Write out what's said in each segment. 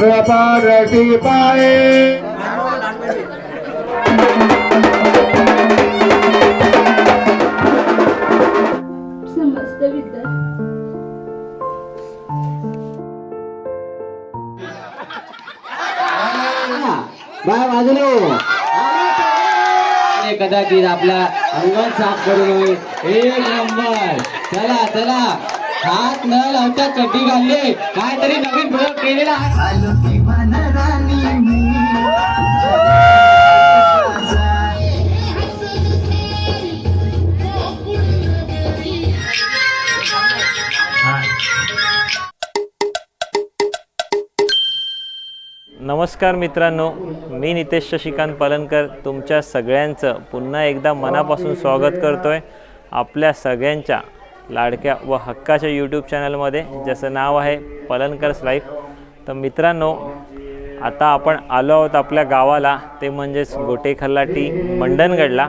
कृपा रटी पाये. समस्त विद्या. बाय बाजूला अरे कदाचित आपला अंगण साफ करून एक नंबर. चला चला. हात न लावता चड्डी घालले. काहीतरी नवीन प्रयोग केलेला आहे. नमस्कार मित्रांनो मी नितेश शशिकांत पालनकर. तुमच्या सगळ्यांचं पुन्हा एकदा मनापासून स्वागत करतोय. आपल्या सगळ्यांच्या लाडक्या व हक्काच्या यूट्यूब चॅनलमध्ये ज्याचं नाव आहे पलनकर्स लाईफ तर मित्रांनो आता आपण आलो आहोत आपल्या गावाला. ते म्हणजेच गोटेखल्लाटी मंडणगडला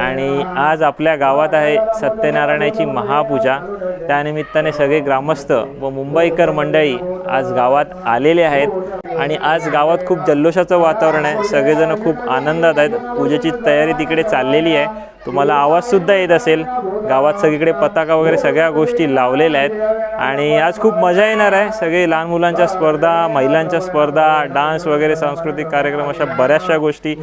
आणि आज आपल्या गावात आहे सत्यनारायणाची महापूजा. त्यानिमित्ताने सगळे ग्रामस्थ व मुंबईकर मंडळी आज गावात आलेले आहेत. आणि आज गावात खूप जल्लोषाचं वातावरण आहे. सगळेजण खूप आनंदात आहेत. पूजेची तयारी तिकडे चाललेली आहे. तुम्हाला आवाजसुद्धा येत असेल. गावात सगळीकडे पताका वगैरे सगळ्या गोष्टी लावलेल्या आहेत. आणि आज खूप मजा येणार आहे. सगळे लहान मुलांच्या स्पर्धा महिलांच्या स्पर्धा डान्स वगैरे सांस्कृतिक कार्यक्रम अशा बऱ्याचशा गोष्टी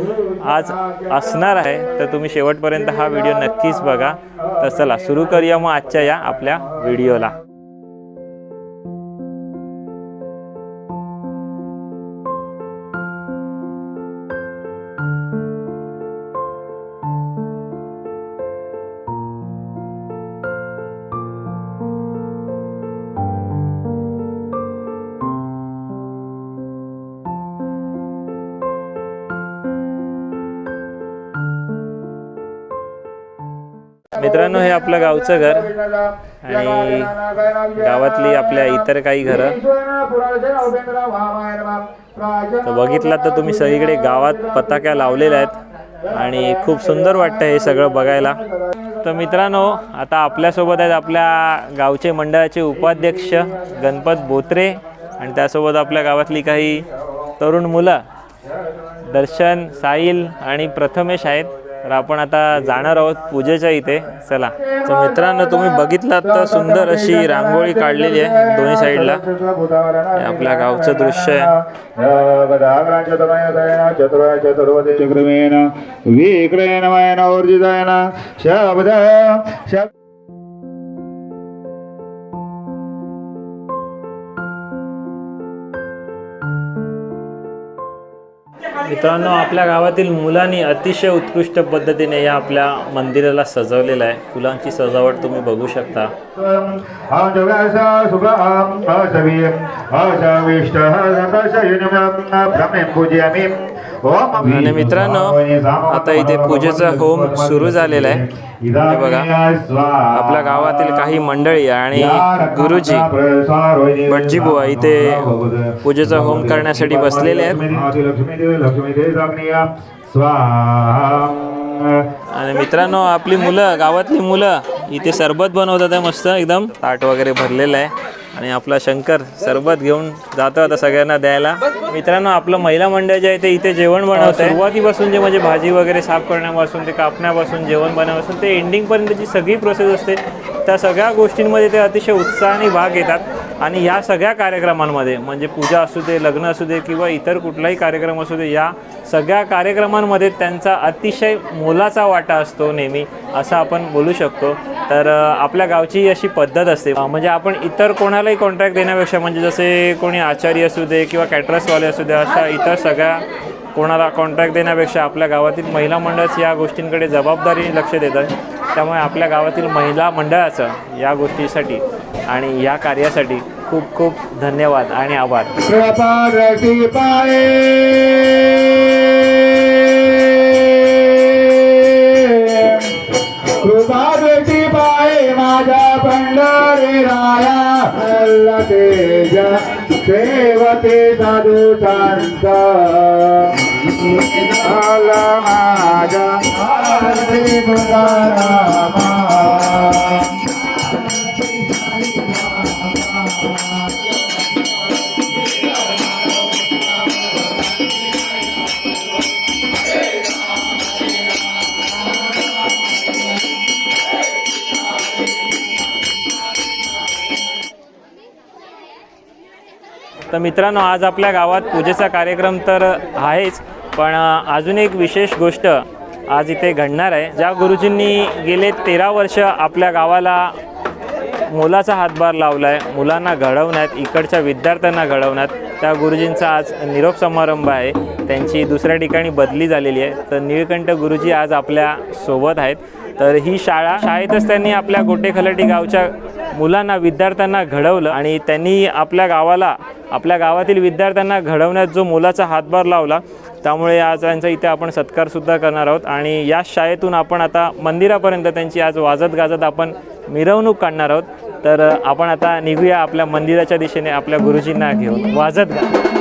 आज असणार आहे. तर तुम्ही शेवटपर्यंत हा व्हिडिओ नक्कीच बघा. तर चला सुरू करूया मग आजच्या या आपल्या व्हिडिओला. मित्रांनो हे आपलं गावचं घर आणि गावातली आपल्या इतर काही घरं. तर बघितलात तर तुम्ही सगळीकडे गावात पताक्या लावलेल्या आहेत आणि खूप सुंदर वाटतं हे सगळं बघायला. तर मित्रांनो आता आपल्यासोबत आहेत आपल्या गावचे मंडळाचे उपाध्यक्ष गणपत बोत्रे आणि त्यासोबत आपल्या गावातली काही तरुण मुलं दर्शन साहिल आणि प्रथमेश आहेत. तर आपण आता जाणार आहोत पूजेच्या इथे. चला. तर मित्रांनो तुम्ही बघितलात तर सुंदर अशी रांगोळी काढलेली आहे दोन्ही साईडला. आपल्या गावचं दृश्य आहे. मित्रांनो आपल्या गावातील मुलांनी अतिशय उत्कृष्ट पद्धतीने या आपल्या मंदिराला सजवलेलं आहे फुलांची सजावट तुम्ही बघू शकता आणि मित्रांनो आता इथे पूजेचा होम सुरू झालेला आहे. हे बघा आपल्या गावातील काही मंडळी आणि गुरुजी भटजी बुवा इथे पूजेचा होम करण्यासाठी बसलेले आहेत. आणि मित्रांनो आपली मुलं गावातली मुलं इथे सरबत बनवतात आहे मस्त एकदम. ताट वगैरे भरलेलं आहे. आणि आपला शंकर सरबत घेऊन जातो आता सगळ्यांना द्यायला. मित्रांनो आपलं महिला मंडळ जे आहे ते इथे जेवण बनवत आहे सुरुवातीपासून जे म्हणजे भाजी वगैरे साफ करण्यापासून ते कापण्यापासून जेवण बनवण्यापासून ते एंडिंगपर्यंतची सगळी प्रोसेस असते. त्या सगळ्या गोष्टींमध्ये ते अतिशय उत्साहाने भाग घेतात. आणि या सगळ्या कार्यक्रमांमध्ये म्हणजे पूजा असू दे लग्न असू दे किंवा इतर कुठलाही कार्यक्रम असू दे या सगळ्या कार्यक्रमांमध्ये त्यांचा अतिशय मोलाचा वाटा असतो नेहमी असं आपण बोलू शकतो. तर आपल्या गावची अशी पद्धत असते. म्हणजे आपण इतर कोणालाही कॉन्ट्रॅक्ट देण्यापेक्षा म्हणजे जसे कोणी आचारी असू दे किंवा कॅटरसवाले असू दे अशा इतर सगळ्या कोणाला कॉन्ट्रॅक्ट देण्यापेक्षा आपल्या गावातील महिला मंडळच या गोष्टींकडे जबाबदारीने लक्ष देतात. त्यामुळे आपल्या गावातील महिला मंडळाचं या गोष्टीसाठी आणि या कार्यासाठी खूप खूप धन्यवाद आणि आभार. कृपा रटी पाये माझ्या पंढरी राया तेज सेवते साधू आला तर मित्रांनो आज आपल्या गावात पूजेचा कार्यक्रम तर आहेच पण अजून एक विशेष गोष्ट आज इथे घडणार आहे. ज्या गुरुजींनी गेले तेरा वर्ष आपल्या गावाला मोलाचा हातभार लावला आहे मुलांना घडवण्यात इकडच्या विद्यार्थ्यांना घडवण्यात त्या गुरुजींचा आज निरोप समारंभ आहे. त्यांची दुसऱ्या ठिकाणी बदली झालेली आहे. तर निळकंठ गुरुजी आज आपल्यासोबत आहेत. तर ही शाळा शाळेतच त्यांनी आपल्या गोटेखलटी गावच्या मुलांना विद्यार्थ्यांना घडवलं आणि त्यांनी आपल्या गावाला आपल्या गावातील विद्यार्थ्यांना घडवण्यात जो मोलाचा हातभार लावला त्यामुळे आज त्यांचा इथे आपण सत्कारसुद्धा करणार आहोत. आणि या शाळेतून आपण आता मंदिरापर्यंत त्यांची आज वाजत गाजत आपण मिरवणूक काढणार आहोत. तर आपण आता निघूया आपल्या मंदिराच्या दिशेने आपल्या गुरुजींना घेऊन. वाजत गा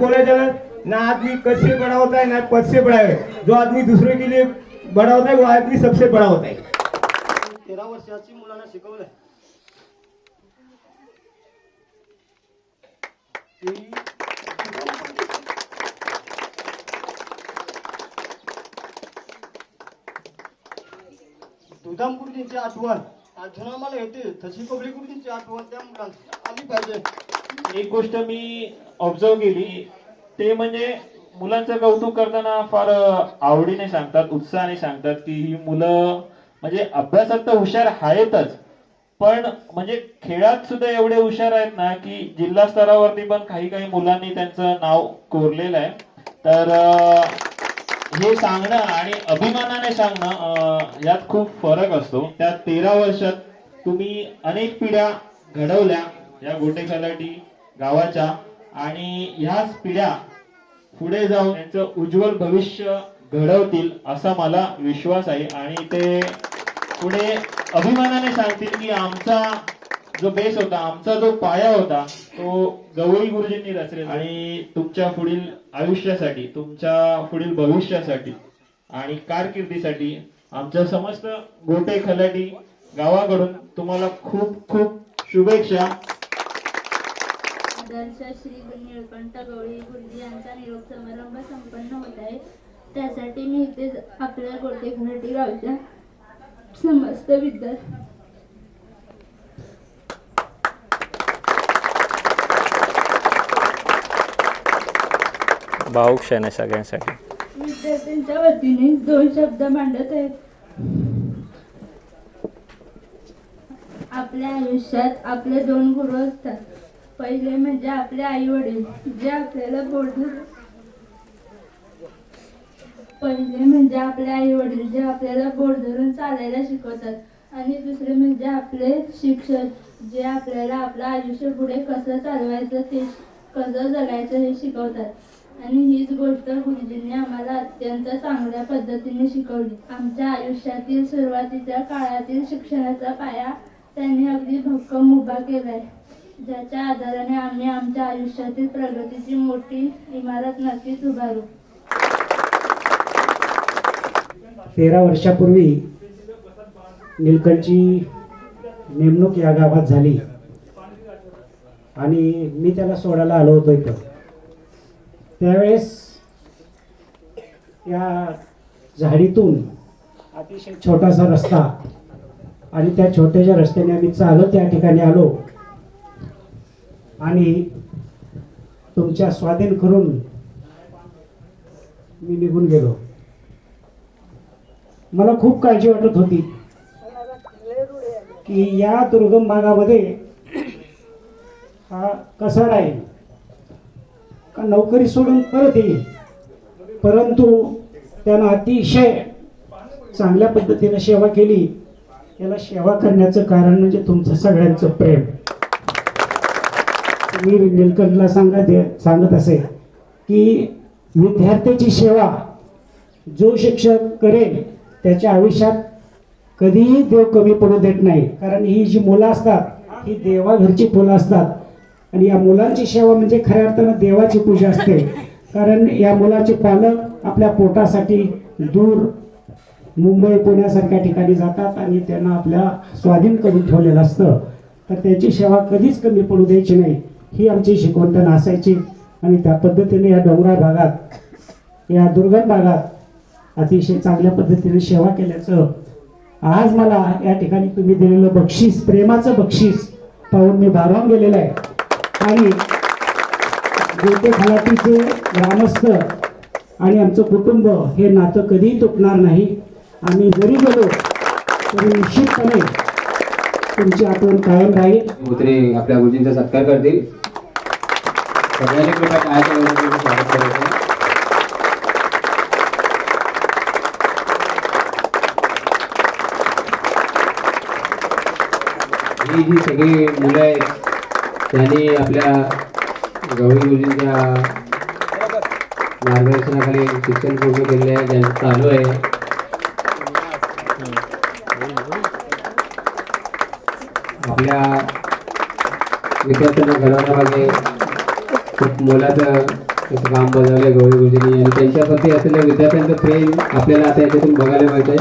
बोला बोलायचं ना आदमी कद से बड़ा होता है ना पद से बड़ा है जो आदमी दूसरे के लिए बड़ा होता है वो आदमी सबसे बड़ा होता है तेरा वर्षाची मुलांना शिकवलंय. दुधाम गुरुजींची आठवण. अजून आम्हाला येते. तशी कबली गुरुजींची आठवण त्या मुलांची. आली पाहिजे. एक गोष्ट मी ऑब्झर्व केली ते म्हणजे मुलांचं कौतुक करताना फार आवडीने सांगतात उत्साहाने सांगतात की ही मुलं म्हणजे अभ्यासात तर हुशार आहेतच पण म्हणजे खेळात सुद्धा एवढे हुशार आहेत ना की जिल्हा स्तरावरती पण काही काही मुलांनी त्यांचं नाव कोरलेलं आहे. तर हे सांगणं आणि अभिमानाने सांगणं यात खूप फरक असतो. त्या तेरा वर्षात तुम्ही अनेक पिढ्या घडवल्या या गोटेखलाटी गावाच्या आणि ह्याच पिढ्या पुढे जाऊन त्यांचं उज्ज्वल भविष्य घडवतील असा मला विश्वास आहे. आणि ते पुढे अभिमानाने सांगतील की आमचा जो बेस होता आमचा जो पाया होता तो गवळी गुरुजींनी रचलेला आणि तुमच्या पुढील आयुष्यासाठी तुमच्या पुढील भविष्यासाठी आणि कारकिर्दीसाठी आमच्या समस्त गोटे खलाटी गावाकडून तुम्हाला खूप खूप शुभेच्छा. आदर्श श्री निळकंठ गवळी गुरुजी यांचा निरोप समारंभ संपन्न होत आहे. त्यासाठी मी इथे आपल्या गोटेखराटी गावच्या समस्त विद्यार्थी भाऊक क्षण आहे सगळ्यांसाठी. विद्यार्थ्यांच्या वतीने दोन शब्द मांडत आहेत. आपल्या आयुष्यात आपले दोन गुरु असतात. पहिले म्हणजे आपले आई वडील जे आपल्याला बोलतात पहिले म्हणजे आपले आई वडील जे आपल्याला बोट धरून चालायला शिकवतात. आणि दुसरे म्हणजे आपले शिक्षक जे आपल्याला आपलं आयुष्य पुढे कसं चालवायचं ते कसं जगायचं हे शिकवतात. आणि हीच गोष्ट गुरुजींनी आम्हाला अत्यंत चांगल्या पद्धतीने शिकवली. आमच्या आयुष्यातील सुरुवातीच्या काळातील शिक्षणाचा पाया त्यांनी अगदी भक्कम उभा केलाय. ज्याच्या आधाराने आम्ही आमच्या आयुष्यातील प्रगतीची मोठी इमारत नक्कीच उभारू. तेरा वर्षापूर्वी निलकंठची नेमणूक या गावात झाली. आणि मी त्याला सोडायला आलो होतो इथं. त्यावेळेस या झाडीतून अतिशय छोटासा रस्ता आणि त्या छोट्याशा रस्त्याने आम्ही चालत त्या ठिकाणी आलो. आणि तुमच्या स्वाधीन करून मी निघून गेलो. मला खूप काळजी वाटत होती की या दुर्गम भागामध्ये हा कसा राहील? का नोकरी सोडून परत येईल? परंतु त्यानं अतिशय चांगल्या पद्धतीनं सेवा केली. याला सेवा करण्याचं कारण म्हणजे तुमचं सगळ्यांचं प्रेम. मी निलकंठला सांगत सांगत असे की विद्यार्थ्याची सेवा जो शिक्षक करेल त्याच्या आयुष्यात कधीही देव कमी पडू देत नाही. कारण ही जी मुलं असतात ही देवाघरची फुलं असतात. आणि या मुलांची सेवा म्हणजे खऱ्या अर्थानं देवाची पूजा असते. कारण या मुलाचे पालक आपल्या पोटासाठी दूर मुंबई पुण्यासारख्या ठिकाणी जातात आणि त्यांना आपल्या स्वाधीन करून ठेवलेलं असतं. तर त्याची सेवा कधीच कमी पडू द्यायची नाही. ही आमची शिकवण असायची आणि त्या पद्धतीने या डोंगराळ भागात या दुर्गम भागात अतिशय चांगल्या पद्धतीने सेवा केल्याचं आज मला या ठिकाणी तुम्ही दिलेलं बक्षीस प्रेमाचं बक्षीस पाहून मी भारावून गेलेलं आहे. आणि गोटे खलाटीचे ग्रामस्थ आणि आमचं कुटुंब हे नातं कधीही तुटणार नाही. आम्ही जरी गेलो तरी निश्चितपणे तुमची आठवण कायम राहील. पुत्रे आपल्या गुरुजींचा सत्कार करतील. सगळ्यांनी कृपया काय स्वागत करायचं ही जी सगळी मुलं आहेत त्यांनी आपल्या गौरी गुरुजींच्या मार्गदर्शनाखाली शिक्षण पूर्ण केलेलं आहे ज्यांचं चालू आहे. आपल्या विद्यार्थ्यांना घडवण्यामध्ये खूप मोलाचं असं काम बजावलं गौरी गुरुजींनी आणि त्यांच्याप्रती असलेलं विद्यार्थ्यांचं प्रेम आपल्याला आता याच्यातून बघायला मिळतंय.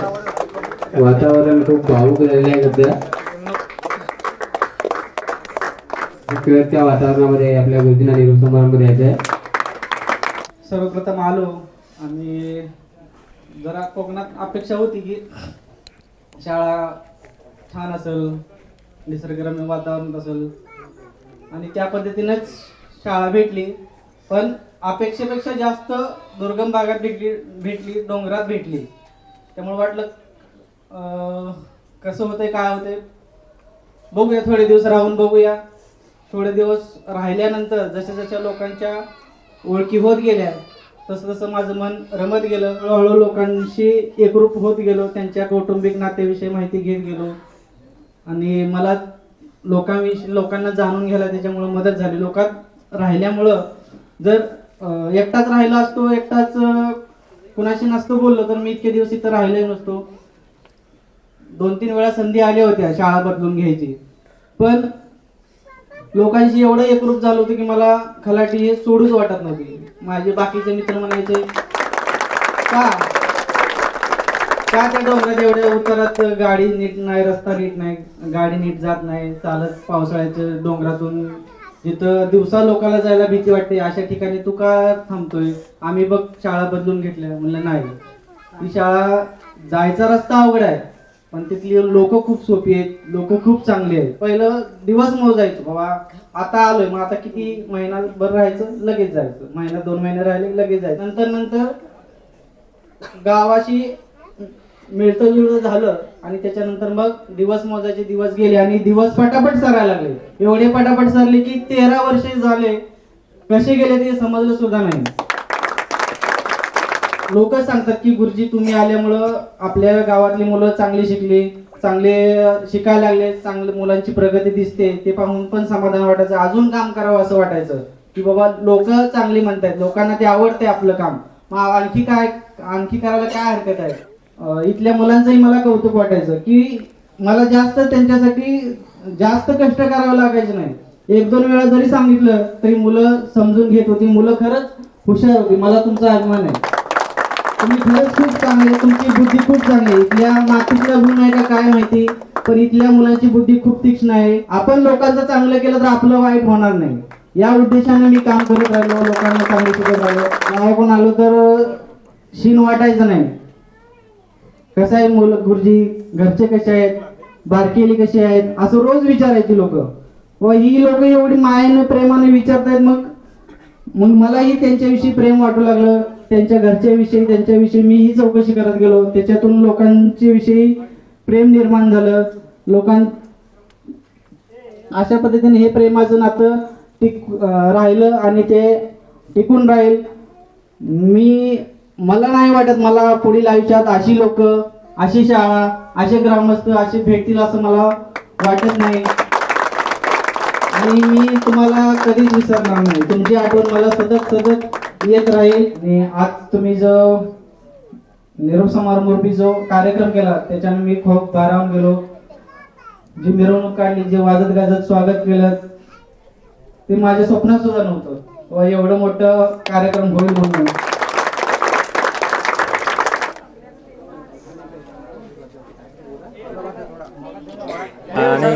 वातावरण खूप भावूक झालेलं आहे सध्या. त्या वातावरणामध्ये आपल्या गुरुजींना निरोप समारंभ द्यायचा आहे. सर्वप्रथम आलो आणि जरा कोकणात अपेक्षा होती की शाळा छान असेल निसर्गरम्य वातावरण असेल. आणि त्या पद्धतीनेच शाळा भेटली पण अपेक्षेपेक्षा जास्त दुर्गम भागात भेटली भेटली डोंगरात भेटली. त्यामुळे वाटलं कसं होतंय काय होतंय बघूया थोडे दिवस राहून बघूया. थोडे दिवस राहिल्यानंतर जशा जशा लोकांच्या ओळखी होत गेल्या तसं तसं माझं मन रमत गेलं. हळूहळू लोकांशी एकरूप होत गेलो त्यांच्या कौटुंबिक नात्याविषयी माहिती घेत गेलो. आणि मला लोकांविषयी लोकांना जाणून घ्यायला त्याच्यामुळं मदत झाली. लोकात राहिल्यामुळं जर एकटाच राहिला असतो एकटाच कुणाशी नसतो बोललो तर मी इतके दिवस इथं राहिले नसतो. दोन तीन वेळा संधी आल्या होत्या शाळा बदलून घ्यायची. पण लोकांशी एवढं एकरूप झालं होतं की मला खलाटी हे सोडूच वाटत नव्हती. माझे बाकीचे मित्र म्हणायचे का? का त्या डोंगरात एवढ्या उतारात गाडी नीट नाही रस्ता नीट नाही गाडी नीट जात नाही चालत पावसाळ्याच्या डोंगरातून जिथं दिवसा लोकांना जायला भीती वाटते अशा ठिकाणी तू का थांबतोय? आम्ही बघ शाळा बदलून घेतल्या म्हणलं नाही. ती शाळा जायचा रस्ता अवघड आहे पण तिथली लोक खूप सोपी आहेत लोक खूप चांगली आहेत. पहिलं दिवस मोजायचो बाबा आता आलोय मग आता किती महिनाभर राहायचं? लगेच जायचं. महिना दोन महिने राहिले लगेच जायचं. नंतर नंतर गावाशी मिळतं जुळतं झालं आणि त्याच्यानंतर मग दिवस मोजायचे दिवस गेले आणि दिवस पटापट सरायला लागले. एवढे पटापट सरले की तेरा वर्षे झाले. कसे गेले ते समजलं सुद्धा नाही. लोक सांगतात की गुरुजी तुम्ही आल्यामुळं आपल्या गावातली मुलं चांगली शिकली चांगले शिकायला लागले चांगले मुलांची प्रगती दिसते ते पाहून पण समाधान वाटायचं. अजून काम करावं असं वाटायचं की बाबा लोक चांगली म्हणतायत लोकांना ते आवडते आपलं काम. मग आणखी काय आणखी करायला काय हरकत आहे? इथल्या मुलांचंही मला कौतुक वाटायचं की मला जास्त त्यांच्यासाठी जास्त कष्ट करावं लागायचे नाही. एक दोन वेळा जरी सांगितलं तरी मुलं समजून घेत होती. मुलं खरंच हुशार होती. मला तुमचा अभिमान आहे. तुम्ही खरंच खूप चांगले तुमची बुद्धी खूप चांगली आहे. इथल्या मातीतला गुण आहे का काय माहिती पण इथल्या मुलांची बुद्धी खूप तीक्ष्ण आहे. आपण लोकांचं चांगलं केलं तर आपलं वाईट होणार नाही. या उद्देशाने मी काम करत राहिलो लोकांना चांगलं शिकत राहिलो. गावाकडून आलो तर शीन वाटायचं नाही. कसं आहे मुलं गुरुजी घरचे कसे आहेत? बारकेली कशी आहेत? असं रोज विचारायची लोक. व ही लोक एवढी मायाने प्रेमाने विचारतायत मग. मग मलाही त्यांच्याविषयी प्रेम वाटू लागलं. त्यांच्या घरच्याविषयी त्यांच्याविषयी मीही चौकशी करत गेलो. त्याच्यातून लोकांच्या विषयी प्रेम निर्माण झालं. लोकां अशा पद्धतीने हे प्रेमाचं नातं टिक राहिलं आणि ते टिकून राहील. मी मला नाही वाटत मला पुढील आयुष्यात अशी लोक अशी शाळा असे ग्रामस्थ असे भेटतील असं मला वाटत नाही. आणि मी तुम्हाला कधीच विसरणार नाही. तुमची आठवण मला सतत सतत येत राहील. आणि आज तुम्ही जो निरोप समारंभी जो कार्यक्रम केला त्याच्याने मी खूप भारावून गेलो. जी मिरवणूक काढली जे वाजत गाजत स्वागत केलं ते माझ्या स्वप्नात सुद्धा नव्हतं. व एवढं मोठं कार्यक्रम होईल म्हणून.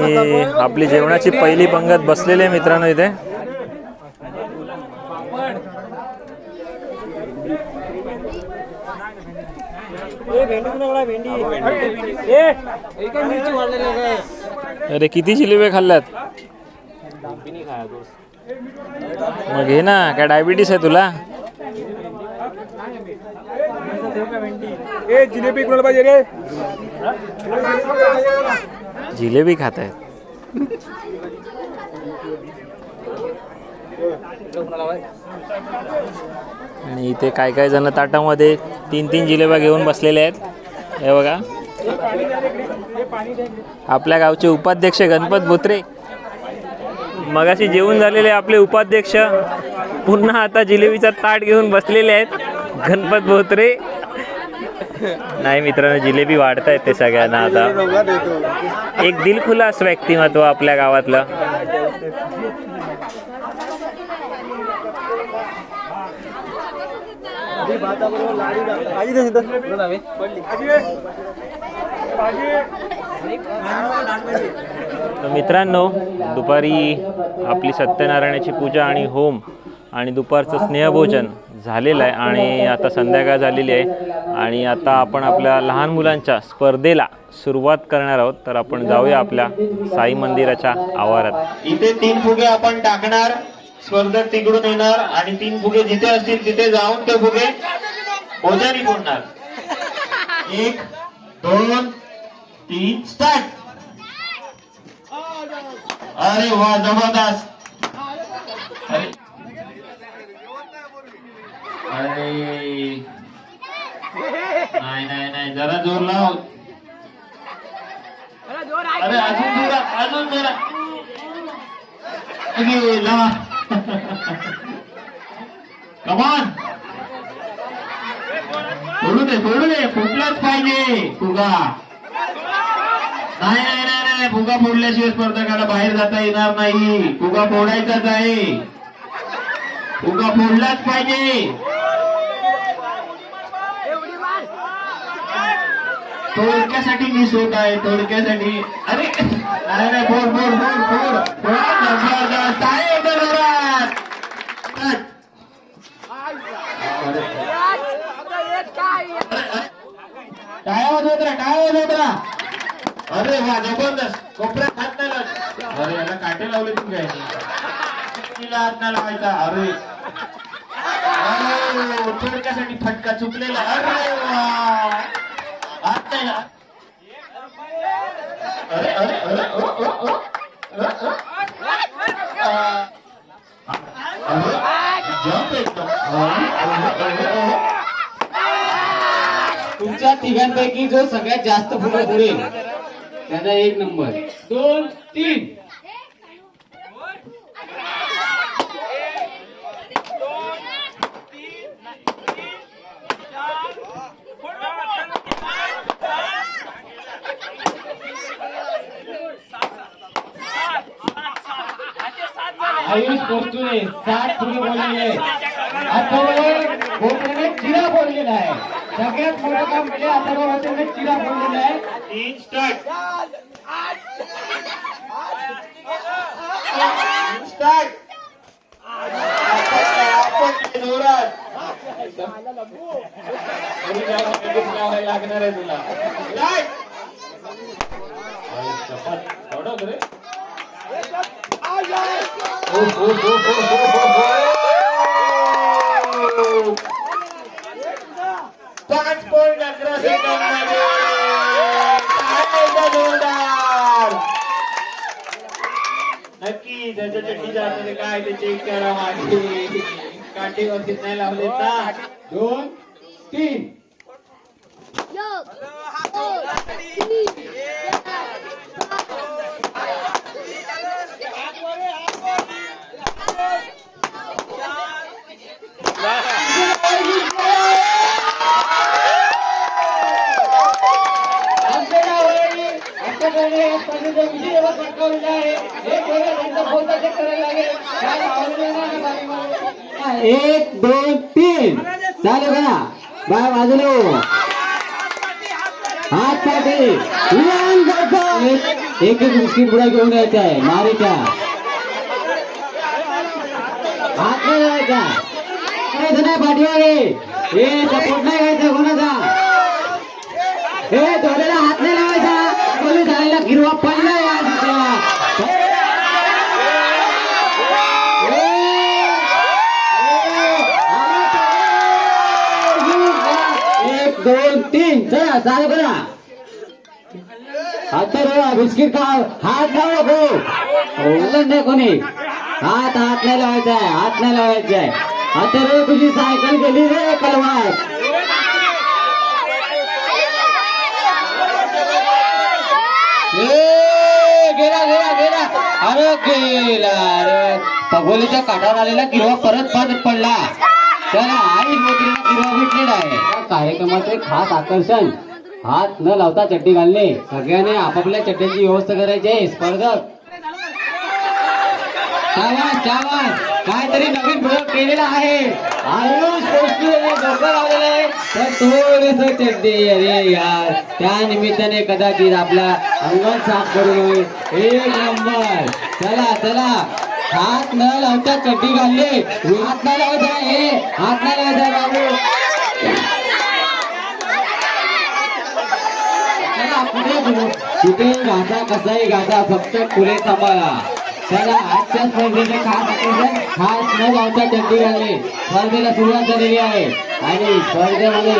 आणि आपली जेवणाची पहिली पंगत बसलेली आहे मित्रांनो इथे. अरे किती जिलेबी खाल्ल्यात? मग घे ना काय डायबिटीस आहे तुला? जिलेबी जिलेबी खात आहेत. आणि इथे काय काय जण ताटामध्ये तीन तीन जिलेब्या घेऊन बसलेले आहेत. हे बघा. आपल्या गावचे उपाध्यक्ष गणपत बोत्रे. मगाशी जेवून झालेले आपले उपाध्यक्ष पुन्हा आता जिलेबीचा ताट घेऊन बसलेले आहेत. गणपत बोत्रे. नाही मित्रांनो जिलेबी वाढतायत ते सगळ्यांना आता. एक दिलखुलास व्यक्तिमत्व आपल्या गावातलं. मित्रांनो दुपारी आपली सत्यनारायणाची पूजा आणि होम आणि दुपारचं स्नेहभोजन झालेलं आहे आणि आता संध्याकाळ झालेली आहे. आणि आता आपण आपल्या लहान मुलांच्या स्पर्धेला सुरुवात करणार आहोत. तर आपण जाऊया आपल्या साई मंदिराच्या आवारात. इथे तीन फुगे आपण टाकणार स्पर्धक तिकडून येणार आणि तीन फुगे जिथे असतील तिथे जाऊन ते फुगे ओझारी फोडणार. एक दोन तीन स्टार्ट अरे वा जबरदस्त. अरे. नाही नाही नाही जरा जोर लाव. अरे अजून जोरा अजून जोरा. अगे ला कमान फोडू दे फोडू दे. फुटलाच पाहिजे फुगा. नाही नाही नाही नाही फुगा फोडल्याशिवाय स्पर्धकाला बाहेर जाता येणार नाही. फुगा फोडायचाच आहे. फुगा फोडलाच पाहिजे. थोडक्यासाठी मी स्वतः आहे थोडक्यासाठी अरे नाही नाही फोड फोड फोड फोड. जबरदस्त. आहे एका जोरात कट. टाळ्या वाजवत राहा टाळ्या अरे वा जबरदस्त. कोपऱ्यात हात नाही अरे याला काटे लावले तुम्ही तिला हात नाही लावायचा. अरे, थोडक्यासाठी फटका चुकलेला. अरे लाव- अरे अरे अरे ओ ओ ओ एकदम. तुमच्या तिघांपैकी जो सगळ्यात जास्त फुलं पुढेल त्याचा एक नंबर. दोन तीन आयुष पोस्टूने सात फुले बोललेले अथर्व भोसलेने चिरा बोललेला आहे सगळ्यात मोठं काम म्हणजे अथर्व भोसलेने चिरा बोललेला आहे तीन स्टार्ट लागणार आहे तुला स्टार्ट थोडं रे ओ, ओ, ओ, ओ, ओ, ओ, ओ. पाच पॉईंट अकरा सेकंद जोरदार नक्की त्याच्या चटणीच्या काय ते चेक करा मागे काठी वरती नाही लावले ना दोन तीन एक दोन तीन. चालू करा. बाय बाजूला हात पाठी. एक एक बिस्किट पुढे घेऊन यायचं आहे. मारीचा हात नाही लावायचा. करायचं नाही पाठीमागे. हे सपोर्ट नाही घ्यायचा कोणाचा. हे थोड्याला हात तीन चला चालू करा आता बिस्किट खाव. हात लावू नको उलट नाही कोणी. हात हात नाही लावायचा आहे हात नाही लावायचा आहे. आता रो तुझी सायकल गेली रे कलवार गेला गेला गेला. अरे गेला अरे. पगोलीच्या काठावर आलेला किरवा परत परत पडला. चला आई मोत्रीला किरवा भेटलेला आहे. या कार्यक्रमाचे खास आकर्षण. हात न लावता चड्डी घालणे. सगळ्याने आपापल्या चड्ड्यांची व्यवस्था करायची आहे. स्पर्धक. शाबास शाबास. काहीतरी नवीन प्रयोग केलेला आहे. आयुष डोकं लावलेलं आहे. तर थोडस चड्डी अरे यार त्या निमित्ताने कदाचित आपला अंगण साफ करू एक नंबर. चला चला. हात न लावता चड्डी घालले. हात न लावता हे हात न लावता बाबू. कुठे गाजा कसाही गाजा फक्त पुढे थांबाला त्याला आजच्या स्पर्धेने खास आकर्षण खास न लावता चड्डी घालणे. स्पर्धेला सुरुवात झालेली आहे. आणि स्पर्धेमध्ये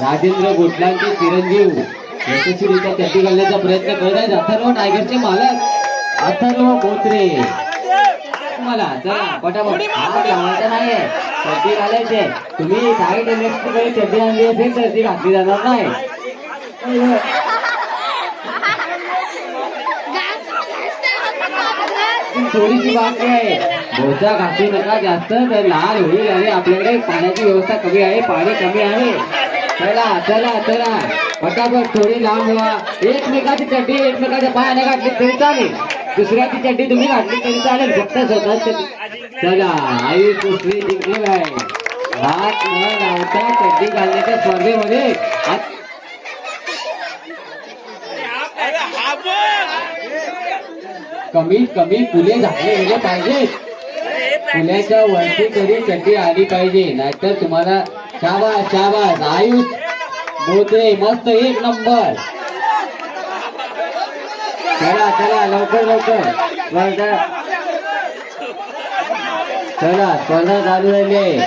राजेंद्र गोटलांचे चिरंजीव यशस्वीरित्या चड्डी घालण्याचा प्रयत्न करत आहेत. अथर्व टायगरचे मालक अथर्व बोत्रे. मला चला पटापट. नाहीये. चड्डी घालायचे तुम्ही साईड इलेक्ट्रिकल चड्डी आणली असेल तर ती घातली जाणार नाही. थोडीशी बाकी आहे. बोचा घातली नका जास्त. तर लाल होईल आणि आपल्याकडे पाण्याची व्यवस्था कमी आहे. पाणी कमी आहे. चला चला चला. पटापट थोडी लांब व्हा. एकमेकाची चड्डी एकमेकाच्या पायाने घातली. तरी चालेल दुसऱ्याची चड्डी तुम्ही घातली तरी चालेल फक्त स्वतः चला आई कुस्ती जिंकली आहे. हात न लावता चड्डी घालण्याच्या स्पर्धेमध्ये आत- कमीत कमी फुले झाले गेले पाहिजेत फुल्याच्या वरती तरी चड्डी आली पाहिजे नाहीतर तुम्हाला शाबास शाबास. आयुष मोत्रे मस्त एक नंबर. चला चला लवकर लवकर स्पर्धा चला स्पर्धा चालू झाली आहे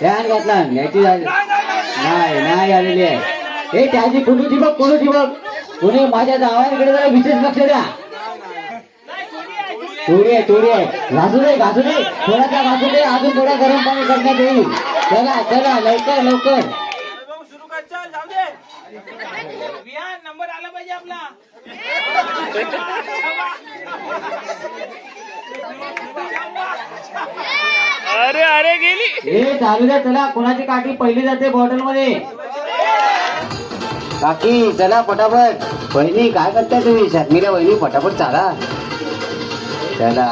फॅन घातला याची झाली नाही नाही आलेली आहे हे त्याची कुणूची बघ कुणूची बघ कुणी माझ्या जावांकडे जरा विशेष लक्ष द्या तोडी आहे तोडी आहे घासू दे घासू दे थोडासा घासू दे अजून थोडा गरम पाणी करण्यात येईल चला चला लवकर लवकर सुरू कर जाऊ दे नंबर आला पाहिजे आपला अरे अरे गेली. हे चालू द्या चला. कोणाची काठी पहिली जाते बॉटलमध्ये काकी चला पटापट. बहिणी काय करताय तुम्ही? शर्मिला बहिणी पटापट चाला. त्याला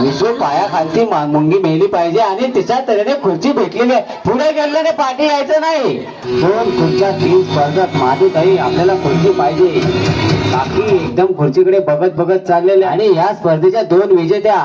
विश्व पाया खालती मुंगी मेली पाहिजे आणि तिच्या तऱ्हेने खुर्ची भेटलेली आहे. पुढे गेल्याने पाठी यायचं नाही. दोन खुर्च्या तीन स्पर्धक मागे काही आपल्याला खुर्ची पाहिजे. बाकी एकदम खुर्चीकडे बघत बघत चाललेले आणि या स्पर्धेच्या दोन विजेत्या.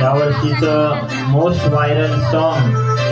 Our, is the most viral song.